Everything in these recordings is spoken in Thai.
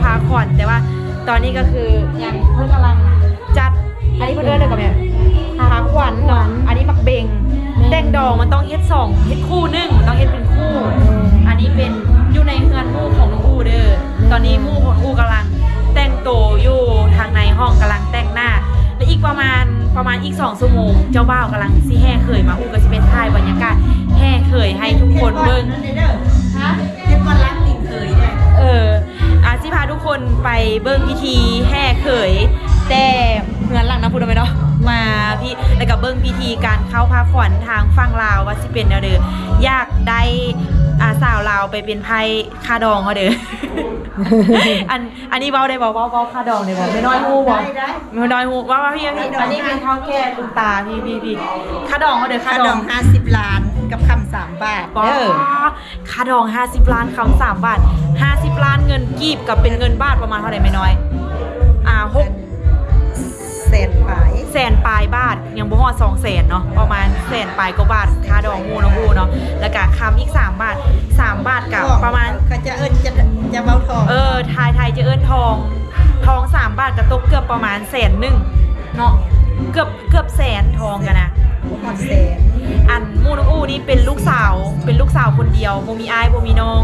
พาขวัญแต่ว่าตอนนี้ก็คือยังเพิ่งกำลังจัดอันนี้เพิ่นเดินเลยกับแม่พาขวัญเนาะอันนี้มักเบงแต่งดอกมันต้องเฮ็ดสองเฮ็ดคู่หนึงมันต้องเฮ็ดเป็นคู่ อันนี้เป็นอยู่ในเฮือนหมู่ของน้องอูเด้อตอนนี้หมู่ของอูกำลัง แต่งตัวอยู่ทางในห้องกำลังแต่งหน้าและอีกประมาณประมาณอีกสองชั่วโมง เจ้าบ่าวกำลังสิแห่เขยมาอูก็สิเป็นถ่ายบรรยากาศแห่เขยให้ทุกคนเบิ่งฮะเฮ็ดวันรักติ่งเคยได้เอออา สิพาทุกคนไปเบิ่งพิธีแห่เขย แต่เหมือนหลังน้ำพุทธไหมเนาะมาพี่แล้วก็เบิ่งพิธีการเข้าพาขวัญทางฝั่งลาวว่าสิเป็นแนวเด้ออยากได้ อาสาวลาวไปเป็นไพ่คาดองเขาเด้อ อันอันนี้เว้าได้บ่เว้าเว้าคาดองได้บ่ไม่น้อยฮู้บ่ได้ได้ ไม่น้อยฮู้ว่าว่าพี่พี่อันนี้เป็นเท่าแก่คุณตาพี่พี่พี่คาดองเขาเด้อค่าคาดดอองง50ล้านกับคำสามบาทป๊อเด้อค่าดอง 50 ล้านคำสามบาท 50 ล้านเงินกีบกับเป็นเงินบาทประมาณเท่าไหร่ไม่น้อย อ่าหกแสนปลายแสนปลายบาทยังบ่ฮอดสองแสนเนาะประมาณแสนปลายกว่าบาทค่าดองหมูน้องอูเนาะแล้วก็คำอีก3บาท3บาทกับประมาณ เขาจะเอิ้นจะจะเว้าทองเออไทยไทยจะเอิ้นทอง ทอง3บาทก็ตกเกือบประมาณแสนหนึ่งเนาะเกือบเกือบแสนทองกันนะหมดแสน อันมูน้องอูนี่เป็นลูกสาว เป็นลูกสาวคนเดียวโมมีอายโมมีน้อง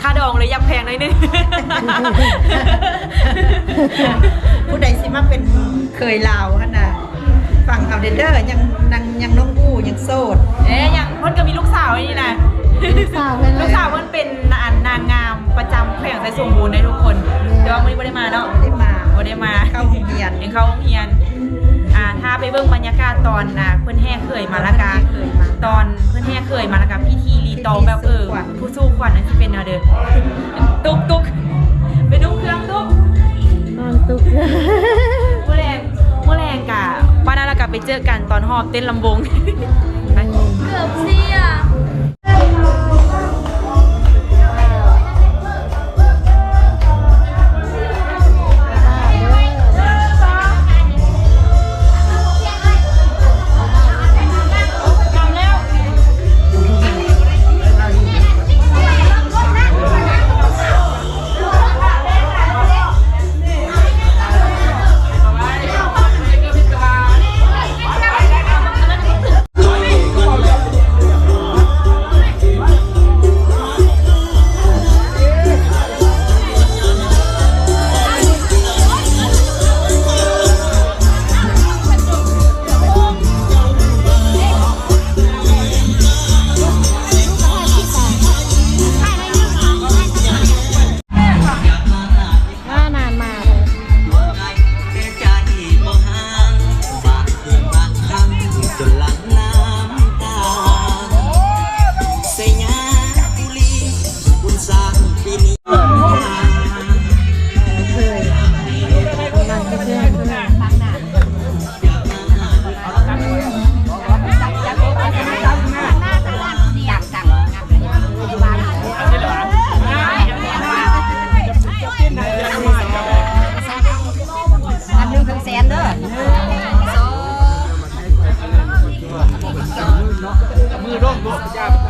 ค่าดองเลยยักแพงหน่อยนึง ผู้ใดสิมาเป็นเคยลาวหั่นน่ะฟังเอาเด้อเด้อยังนางยังน้องอู้ยังโสด เอ๊ยยังเพิ่นก็มีลูกสาวไอ้นี่นะลูกสาวเพิ่นเลย ลูกสาวเพิ่นเป็นนางนางงามประจำแขวงไทยสมบูรณ์ได้ทุกคน แต่ว่ามื้อนี้บ่ได้มาเนาะบ่ได้มา บ่ได้มาเข้าโรงเรียน ยังเข้าโรงเรียนอ่าถ้าไปเบิ่งบรรยากาศตอนน่ะเพิ่นแห่เคยมาและกาเคยมาตอนเพิ่นแห่เคยมาและกาพิธีรีตองแบบเออผู้สู้ขวัญนั่นสิเป็นแนวเด้อตุ๊กตุ๊กไปดูเครื่องตุ๊กนอนตุกเมื่อแรงเมื่อแรงกะป้าน่าเรากลับไปเจอกันตอนหอบเต้นลำวงไปเกือบเสีย job.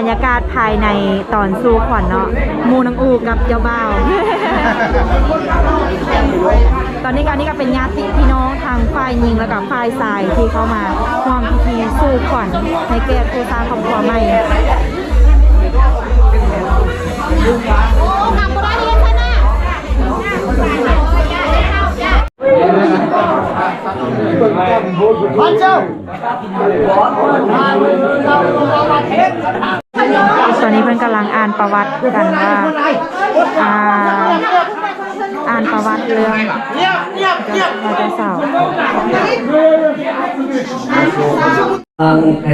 รรยากาศภายในตอนสู้ขวัญเนาะมูนังอูกับเจ้าบ่าว ตอนนี้การนี้ก็เป็นญาติพี่น้องทางฝ่ายหญิงแล้วก็ฝ่ายชายที่เข้ามาร่วมพิธีสู้ขวัญให้แก่ครูตาครอบครัวใหม่พันเจ้า ตอนนี้เพื่อนกำลังอ่านประวัติกันว่าอ่าอ่านประวัติเรื่องพระเจ้าสาวอังเถ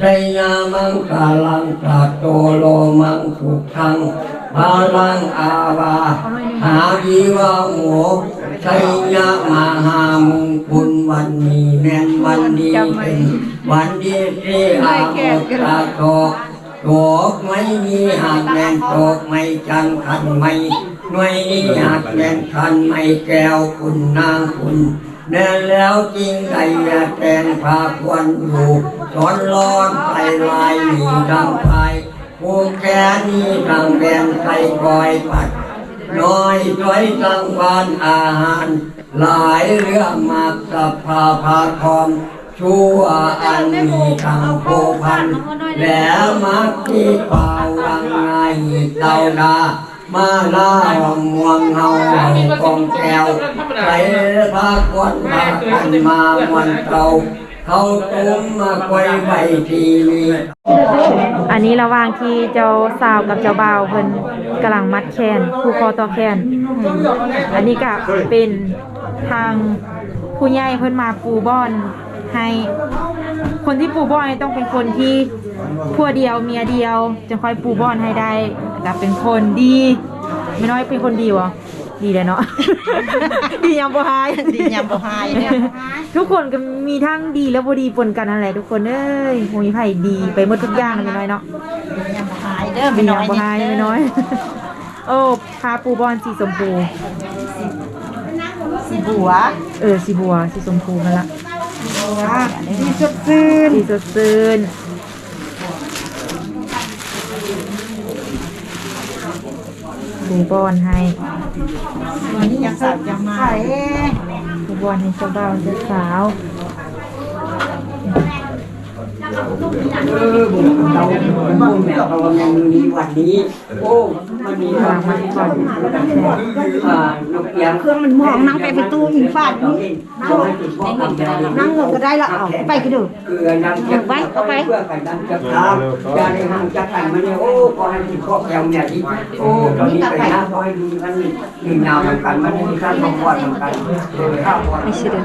ชัยยามังกาลังตาโตโลมังสุขังบาลังอาวาหาวิวาโหชัยยะมหามงคุลวันนี้แม่นวันดีเป็นวันดีที่อาโมตาโต ตกไม่มีหักแม่นตกไม่จังคันไม่หน่วยนี้หักแม่นคันไม่แก้วคุณนางคุณแน่แล้วจริงใดอย่าแต่งพาควรอยู่สอนร้อนไปลายหนีดังไปผู้แค่นี้ดังแบนใส่คอยปัดน้อยจ้อยสังวานอาหาร หลายเรื่องมากสัพพาพาคอม ชั่วอันมีทางโพพัน แล้วมักที่เป่ารังไงเต่าดามาลาหอมมวงเฮาเฮากองแก้วใส่พาควันพากันมามวนเก่าเขาต้มมาควยใบทีวีอันนี้ระหว่างที่เจ้าสาวกับเจ้าบ่าวเพิ่นกำลังมัดแขนผูกคอต่อแขน อันนี้ก็เป็นทางผู้ใหญ่เพิ่นมาปูบอน ให้ คนที่ปูบ้อนนี่ต้องเป็นคนที่ผัวเดียวเมียเดียวจะค่อยปูบ้อนให้ได้ก็เป็นคนดี ไม่น้อยเป็นคนดีวะดีเลยเนาะ ดียามบ่หาย ดียามบ่หายเนี่ย ทุกคนก็มีทั้งดีและบ่ดีปนกันนั่นแหละทุกคนเอ้ยโหยไผ่ดีไปหมดทุกอย่างเลยไม่น้อยเนาะยามบ่หายเด้อดีไม่น้ยาอมยบ่หายไม่น้อย โอ้พาปูบอลสีชมพูสิบัว เออสีบัวสีชมพูนั่นละ ดีสดซื่นสีสดซื่นปูบอนให้วันนี้ยังสาวยังมาดูบอนให้เจ้าบ่าวเจ้าสาว เออบุญเราบุญแบบเรายังมีวันนี้ โอ้ มันมีกำลังมันก่อนอ่านกเอียงเครื่องมันมองนั่งไปประตูหินฟาดนี่นั่งลงก็ได้ละเอาไปกันดูคือนั่งจะไปเอาไปเพื่อกันนั่งจะทำจะได้ห่างจะกันมาเนี่ยโอ้พอให้ติดข้อแก้วเนี่ยที่โอ้ตอนนี้ไปนะพอให้ดูกันหนึ่งนาวเหมือนกันมันมีข้าวของวัดเหมือนกันข้าววัดไม่ใช่เด้อ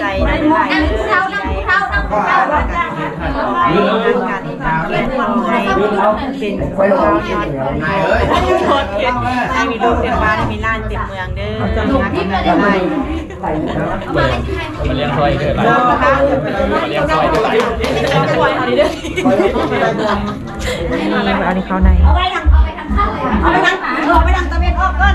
ใจได้ด้วยเป็นคนเราเนี่ยโคตรเผ็ดให้มีลูกเต็มบ้านให้มีล้านเต็มเมืองเด้อจงรักกันได้ไหมมาเลี้ยงซอยเกิดอะไรมาเลี้ยงซอยเกิดอะไรต้องช่วยเขาดิเด้ออันนี้เขาในเอาไปทางเอาไปทางเอาไปทางตะเวนออกก่อน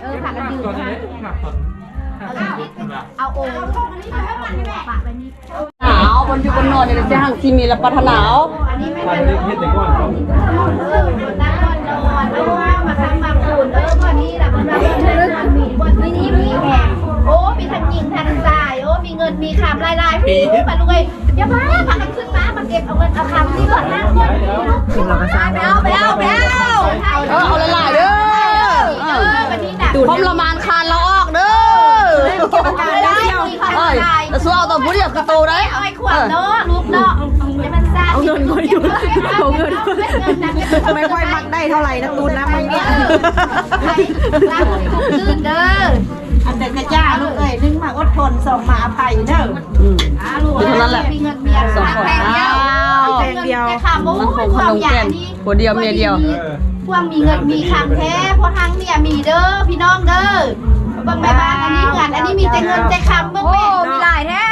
เออผักกันดื่มหนาวบนอยู่บนนอนเนี่ยจะห่างที่มีละปัทหนาววันนี้เฮ็ดแต่ก่อนเขาโอ้มีทั้งยิงทั้งจ่ายโอ้มีเงินมีคำลายลายพี่มาลุยอย่าพาพากันขึ้นมามันเก็บเอาเงินเอาคำที่ก่อนหน้าคนไปเอาไปเอาไปเอาเออเอาลายๆเด้อ เออวันนี้น่ะพรมละมานคานเราออกเด้อได้มีคำเอ้ยลายแต่สู้เอาตัวผู้เดียวคือโตได้เอาไอ้ขวดเนาะลูกเนาะจะมันซ่าเอาเงินมาอยู่เอาเงินไม่ค่อยมักได้เท่าไหร่นะตูนนะมึงเนี่ยล้างมือลื่นเด้ออันแต่กระจ้าลูกเอ้ยนึงมาอดทนส่งมาอภัยเด้ออ่าลูกเท่านั้นแหละมีเงินมีอะไรสองคนแพงเดียวแพงเดียวแต่ค่ะโอ้มันคยงคขวานมมอยาแก่กนนี่หัวเดียวเมียเดียว พวกมีเงินมีคำแท้พวกทั้งเนี่ยมีเด้อพี่น้องเด้อเบิ่งแม่บ้านอันนี้เงินอันนี้มีแต่เงินแต่คำเบิ่งแม่มีหลายแท้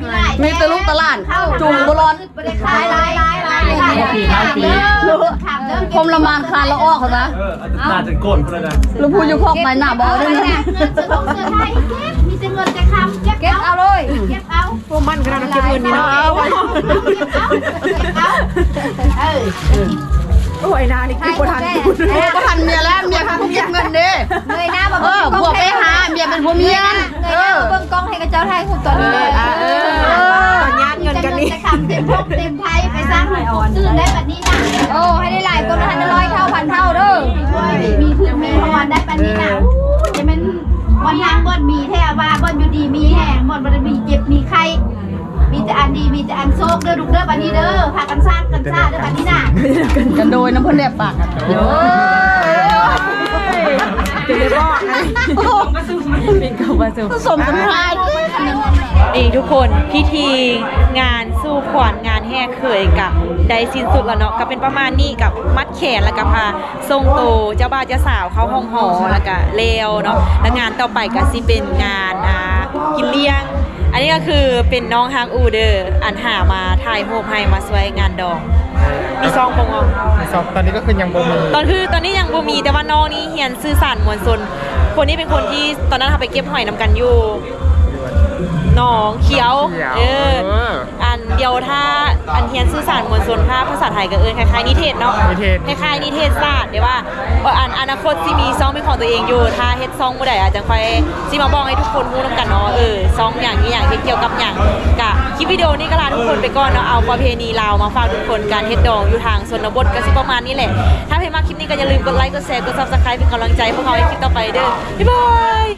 มีหลายมีแต่ลูกตะล่านจุ่มบร้อนบ่ได้ขายหลายหลายหลายหลายขำเด้อขำเด้อพรมละมานคานเราออกเขานะเอออาจจะน่าจะโกนคนละนะลูกพูดอยู่คอกไม้หน้าบ่อด้วยนะเงินจะต้องเงินไทยเก็บมีแต่เงินแต่คำเก็บเอาเลยเก็บเอาพวกมันก็น่าเก็บเงินนี่เนาะเอาเก็บเอาเก็บเอาเออ โอ้ยนานี่คือบ่ทันคุณโอ้ก็ทันเมียแล้วเมียคือผู้เก็บเงินเด้เงยหน้ามาเออพวกไปหาเมียเป็นผู้เมียเงยหเอน้าอ มาเบิ่งกล้องให้กับเจ้าไทยคุณตอนนี้เลยเออ ตอนญาติเงินกันนี่ จะคำเต็มพกเต็มไทยไปสร้างหน่อยอ่อนตื่นได้แบบนี้นะโอ้ให้ได้หลายคนพันร้อยเท่าพันเท่าเด้อมีถึงมีพรได้แบบนี้นะจะเป็นวันทางบนมีแท้ว่าบน โชคเด้อลูกเด้อบัดนี้เด้อพากันสร้างกันซ่าเด้อบัดนี้น่ะกันโดยน้ำพ่นแลบปากกันโอ้ยจะได้บอกไงเป็นเขามาสู่ผสมกันทายนี่ทุกคนพิธีงานสู้ขวัญงานแห่เคยกับได้สิ้นสุดแล้วเนาะก็เป็นประมาณนี้กับมัดแขนแล้วก็พาทรงโตเจ้าบ่าวเจ้าสาวเข้าห้องหอแล้วก็เลวเนาะแล้วงานต่อไปก็สิเป็นงานอ่ากินเลี้ยง อันนี้ก็คือเป็นน้องฮางอูเดอร์อันหามาถ่ายโฮมให้มาสวยงานดอง มีซองปงองสอบตอนนี้ก็คือยังบ่มีตอนคือตอนนี้ยังบ่มีแต่ว่าน้องนี่เฮียนสื่อสารมวลชนคนนี้เป็นคนที่ตอนนั้นเราไปเก็บหอยนำกันอยู่หน้องเขียว เอออัน เดียวถ้าอันเฮียนสื่อสารมวลชนภาพภาษาไทยก็เอิ้นคล้ายๆนิเทศเนาะนิเทศ คล้ายๆนิเทศศาสตร์เดี๋ยวว่าเอ่ออันอนาคตสิมีซองเป็นของตัวเองอยู่ ถ้าเฮ็ดซองบ่ได้อาจจะค่อยสิมาบอกให้ทุกคนรู้นํกันเนาะเออซองอย่างนี้อย่างที่เกี่ยวกับหยังกะคลิปวิดีโอนี้ก็ลาทุกคนไปก่อนเนาะเอาประเพณีลาวมาฝากทุกคนการเฮ็ดดองอยู่ทางชนบทก็สิประมาณนี้แหละ ถ้าเพิ่นมาคลิปนี้ก็อย่าลืมกดไลค์กดแชร์กด Subscribe เป็นกำลังใจพวกเราให้คลิปต่อไปเด้อบ๊ายบาย